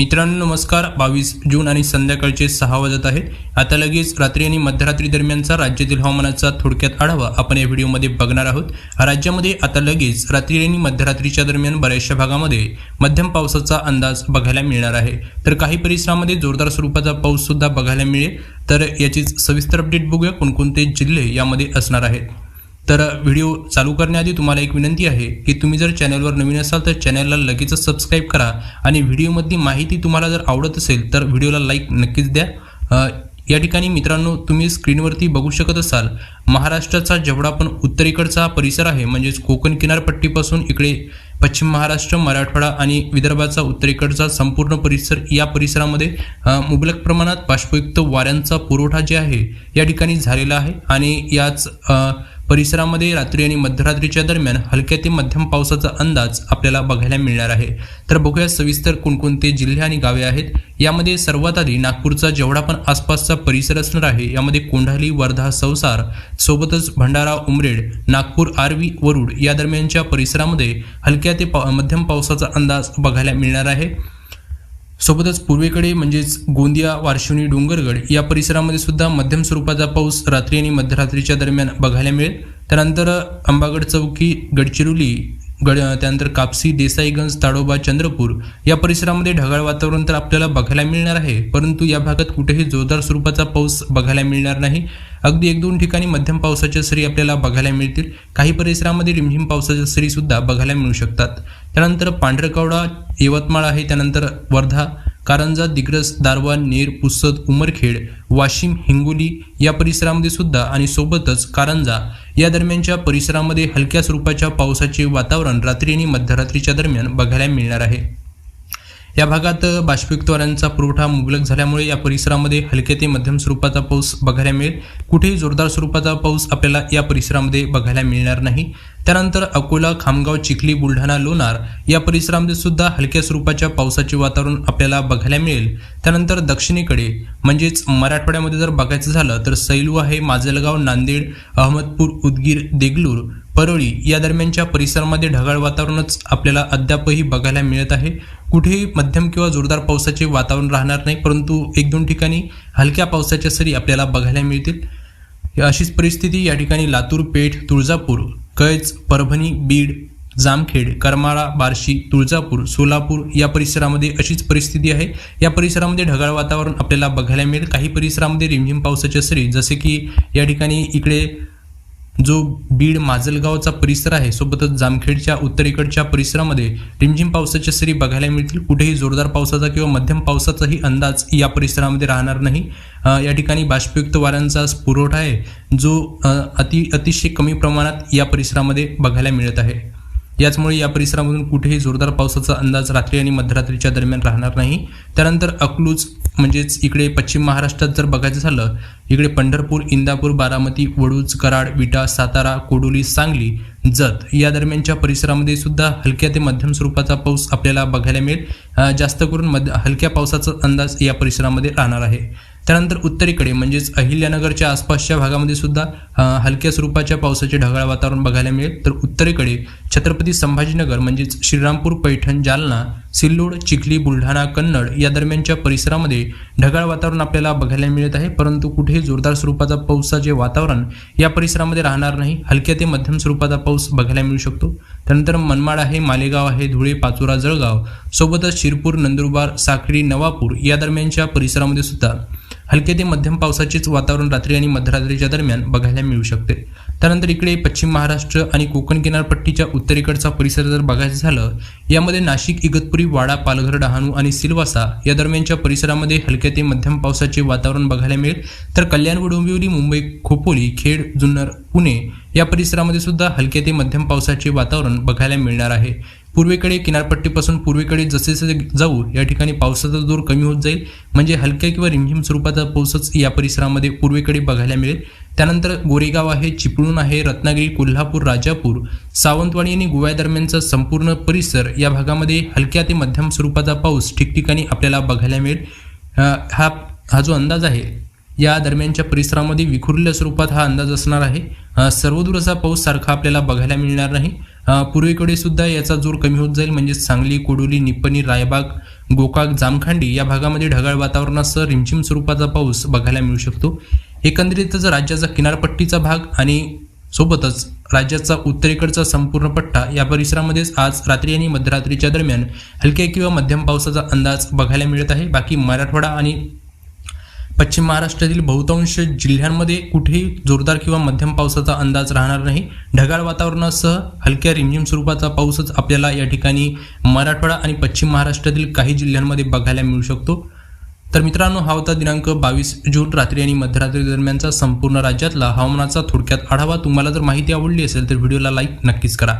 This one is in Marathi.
मित्रांनो नमस्कार. बावीस जून आणि संध्याकाळचे सहा वाजत आहेत. आता लगेच रात्री आणि मध्यरात्री दरम्यानचा राज्यातील हवामानाचा थोडक्यात आढावा आपण या व्हिडिओमध्ये बघणार आहोत. राज्यामध्ये आता लगेच रात्री आणि मध्यरात्रीच्या दरम्यान बऱ्याचशा भागामध्ये मध्यम पावसाचा अंदाज बघायला मिळणार आहे. तर काही परिसरामध्ये जोरदार स्वरूपाचा पाऊस सुद्धा बघायला मिळेल. तर याचीच सविस्तर अपडेट बघूया. कोणकोणते जिल्हे यामध्ये असणार आहेत. तर व्हिडिओ चालू करण्याआधी तुम्हाला एक विनंती आहे की तुम्ही जर चॅनलवर नवीन असाल तर चॅनलला लगेचच सबस्क्राईब करा आणि व्हिडिओमधली माहिती तुम्हाला जर आवडत असेल तर व्हिडिओला लाईक नक्कीच द्या. या ठिकाणी मित्रांनो तुम्ही स्क्रीनवरती बघू शकत असाल महाराष्ट्राचा जेवढा पण उत्तरेकडचा परिसर आहे म्हणजेच कोकण किनारपट्टीपासून इकडे पश्चिम महाराष्ट्र मराठवाडा आणि विदर्भाचा उत्तरेकडचा संपूर्ण परिसर या परिसरामध्ये मुबलक प्रमाणात बाष्पयुक्त वाऱ्यांचा पुरवठा जे आहे या ठिकाणी झालेला आहे. आणि याच आ, परिसरामध्ये रात्री आणि मध्यरात्रीच्या दरम्यान हलक्या ते मध्यम पावसाचा अंदाज आपल्याला बघायला मिळणार आहे. तर बघूया सविस्तर कोणकोणते जिल्हे आणि गावे आहेत. यामध्ये सर्वात आधी नागपूरचा जेवढा पण आसपासचा परिसर असणार आहे यामध्ये कोंढाली वर्धा संसार सोबतच भंडारा उमरेड नागपूर आर्वी वरुड या दरम्यानच्या परिसरामध्ये हलक्या ते पा मध्यम पावसाचा अंदाज बघायला मिळणार आहे. सोबतच पूर्वेकडे म्हणजेच गोंदिया वार्शिवणी डोंगरगड या परिसरामध्ये सुद्धा मध्यम स्वरूपाचा पाऊस रात्री आणि मध्यरात्रीच्या दरम्यान बघायला मिळेल. त्यानंतर अंबागड चौकी गडचिरोली गड त्यानंतर कापसी देसाईगंज ताडोबा चंद्रपूर या परिसरामध्ये ढगाळ वातावरण तर आपल्याला बघायला मिळणार आहे. परंतु या भागात कुठेही जोरदार स्वरूपाचा पाऊस बघायला मिळणार नाही. अगदी एक दोन ठिकाणी मध्यम पावसाच्या सरी आपल्याला बघायला मिळतील. काही परिसरामध्ये रिमझिम पावसाच्या सरी सुद्धा बघायला मिळू शकतात. त्यानंतर पांढरकवडा यवतमाळ आहे त्यानंतर वर्धा कारंजा दिग्रस दारवा नेर पुसद उमरखेड वाशिम हिंगोली या परिसरामध्ये सुद्धा आणि सोबतच कारंजा या दरम्यानच्या परिसरामध्ये हलक्या स्वरूपाच्या पावसाचे वातावरण रात्री आणि मध्यरात्रीच्या दरम्यान बघायला मिळणार आहे. या भागात बाष्पयुक्त वाऱ्यांचा पुरवठा मुबलक झाल्यामुळे या परिसरामध्ये हलके ते मध्यम स्वरूपाचा पाऊस बघायला मिळेल. कुठेही जोरदार स्वरूपाचा पाऊस आपल्याला या परिसरामध्ये बघायला मिळणार नाही. त्यानंतर अकोला खामगाव चिखली बुलढाणा लोणार या परिसरामध्ये सुद्धा हलक्या स्वरूपाच्या पावसाचे वातावरण आपल्याला बघायला मिळेल. त्यानंतर दक्षिणेकडे म्हणजेच मराठवाड्यामध्ये जर बघायचं झालं तर सैलू आहे माजलगाव नांदेड अहमदपूर उदगीर देगलूर परळी या दरम्यानच्या परिसरामध्ये ढगाळ वातावरणच आपल्याला अद्यापही बघायला मिळत आहे. कुठेही मध्यम किंवा जोरदार पावसाचे वातावरण राहणार नाही परंतु एक दोन ठिकाणी हलक्या पावसाच्या सरी आपल्याला बघायला मिळतील. या अशीच परिस्थिती या ठिकाणी लातूर पेठ तुळजापूर कैज परभणी बीड जामखेड करमाळा बार्शी तुळजापूर सोलापूर या परिसरामध्ये अशीच परिस्थिती आहे. या परिसरामध्ये ढगाळ वातावरण आपल्याला बघायला मिळेल. काही परिसरामध्ये रिमझिम पावसाच्या सरी जसे की या ठिकाणी इकडे जो बीड माजलगावचा परिसर आहे सोबतच जामखेडच्या उत्तरेकडच्या परिसरामध्ये रिमझिम पावसाच्या सरी बघायला मिळतील. कुठेही जोरदार पावसाचा किंवा मध्यम पावसाचाही अंदाज या परिसरामध्ये राहणार नाही. या ठिकाणी बाष्पयुक्त वाऱ्यांचा पुरवठा आहे जो अति अतिशय कमी प्रमाणात या परिसरामध्ये बघायला मिळत आहे. याचमुळे या परिसरामधून कुठेही जोरदार पावसाचा अंदाज रात्री आणि मध्यरात्रीच्या दरम्यान राहणार नाही. त्यानंतर अकलूज म्हणजेच इकडे पश्चिम महाराष्ट्रात जर बघायचं झालं इकडे पंढरपूर इंदापूर बारामती वडूज कराड विटा सातारा कोडोली सांगली जत या दरम्यानच्या परिसरामध्ये सुद्धा हलक्या ते मध्यम स्वरूपाचा पाऊस आपल्याला बघायला मिळेल. जास्त करून मध्य हलक्या पावसाचा अंदाज या परिसरामध्ये राहणार आहे. त्यानंतर उत्तरेकडे म्हणजेच अहिल्यानगरच्या आसपासच्या भागामध्ये सुद्धा हलक्या स्वरूपाच्या पावसाचे ढगाळ वातावरण बघायला मिळेल. तर उत्तरेकडे छत्रपती संभाजीनगर म्हणजेच श्रीरामपूर पैठण जालना सिल्लोड चिखली बुलढाणा कन्नड या दरम्यानच्या परिसरामध्ये ढगाळ वातावरण आपल्याला बघायला मिळत आहे. परंतु कुठेही जोरदार स्वरूपाचा पावसाचे वातावरण या परिसरामध्ये राहणार नाही. हलक्या ते मध्यम स्वरूपाचा पाऊस बघायला मिळू शकतो. त्यानंतर मनमाड आहे मालेगाव आहे धुळे पाचोरा जळगाव. सोबतच शिरपूर नंदुरबार साखळी नवापूर या दरम्यानच्या परिसरामध्ये सुद्धा हलके ते मध्यम पावसाचेच वातावरण रात्री आणि मध्यरात्रीच्या दरम्यान बघायला मिळू शकते. त्यानंतर इकडे पश्चिम महाराष्ट्र आणि कोकण किनारपट्टीच्या उत्तरेकडचा परिसर जर बघायचं झालं यामध्ये नाशिक इगतपुरी वाडा पालघर डहाणू आणि सिलवासा या दरम्यानच्या परिसरामध्ये हलक्या ते मध्यम पावसाचे वातावरण बघायला मिळेल. तर कल्याण डोंबिवली मुंबई खोपोली खेड जुन्नर पुणे या परिसरामध्ये सुद्धा हलक्या ते मध्यम पावसाचे वातावरण बघायला मिळणार आहे. पूर्वेकडे किनारपट्टीपासून पूर्वेकडे जसे जसे जाऊ या ठिकाणी पावसाचा जोर कमी होत जाईल. म्हणजे हलक्या किंवा रिमझिम स्वरूपाचा पाऊसच या परिसरामध्ये पूर्वेकडे बघायला मिळेल. त्यानंतर गोरेगाव आहे चिपळूण आहे रत्नागिरी कोल्हापूर राजापूर सावंतवाडी आणि गोव्या दरम्यानचा संपूर्ण परिसर या भागामध्ये हलक्या ते मध्यम स्वरूपाचा पाऊस ठिकठिकाणी आपल्याला बघायला मिळेल. हा हा जो अंदाज आहे या दरम्यानच्या परिसरामध्ये विखुरलेल्या स्वरूपात हा अंदाज असणार आहे. सर्वदूर असा पाऊस सारखा आपल्याला बघायला मिळणार नाही. पूर्वेकडे सुद्धा याचा जोर कमी होत जाईल. म्हणजे सांगली कोडोली निप्पणी रायबाग गोकाक जामखांडी या भागामध्ये ढगाळ वातावरणासह रिमझिम स्वरूपाचा पाऊस बघायला मिळू शकतो. एकंदरीतच राज्याचा किनारपट्टीचा भाग आणि सोबतच राज्याचा उत्तरेकडचा संपूर्ण पट्टा या परिसरामध्येच आज रात्री आणि मध्यरात्रीच्या दरम्यान हलक्या किंवा मध्यम पावसाचा अंदाज बघायला मिळत आहे. बाकी मराठवाडा आणि पश्चिम महाराष्ट्रातील बहुतांश जिल्ह्यांमध्ये कुठेही जोरदार किंवा मध्यम पावसाचा अंदाज राहणार नाही. ढगाळ वातावरणासह हलक्या रिमझिम स्वरूपाचा पाऊसच आपल्याला या ठिकाणी मराठवाडा आणि पश्चिम महाराष्ट्रातील काही जिल्ह्यांमध्ये बघायला मिळू शकतो. तर मित्रांनो हा होता दिनांक बावीस जून रात्री आणि मध्यरात्री दरम्यानचा संपूर्ण राज्यातला हवामानाचा थोडक्यात आढावा. तुम्हाला जर माहिती आवडली असेल तर व्हिडिओला लाईक नक्कीच करा.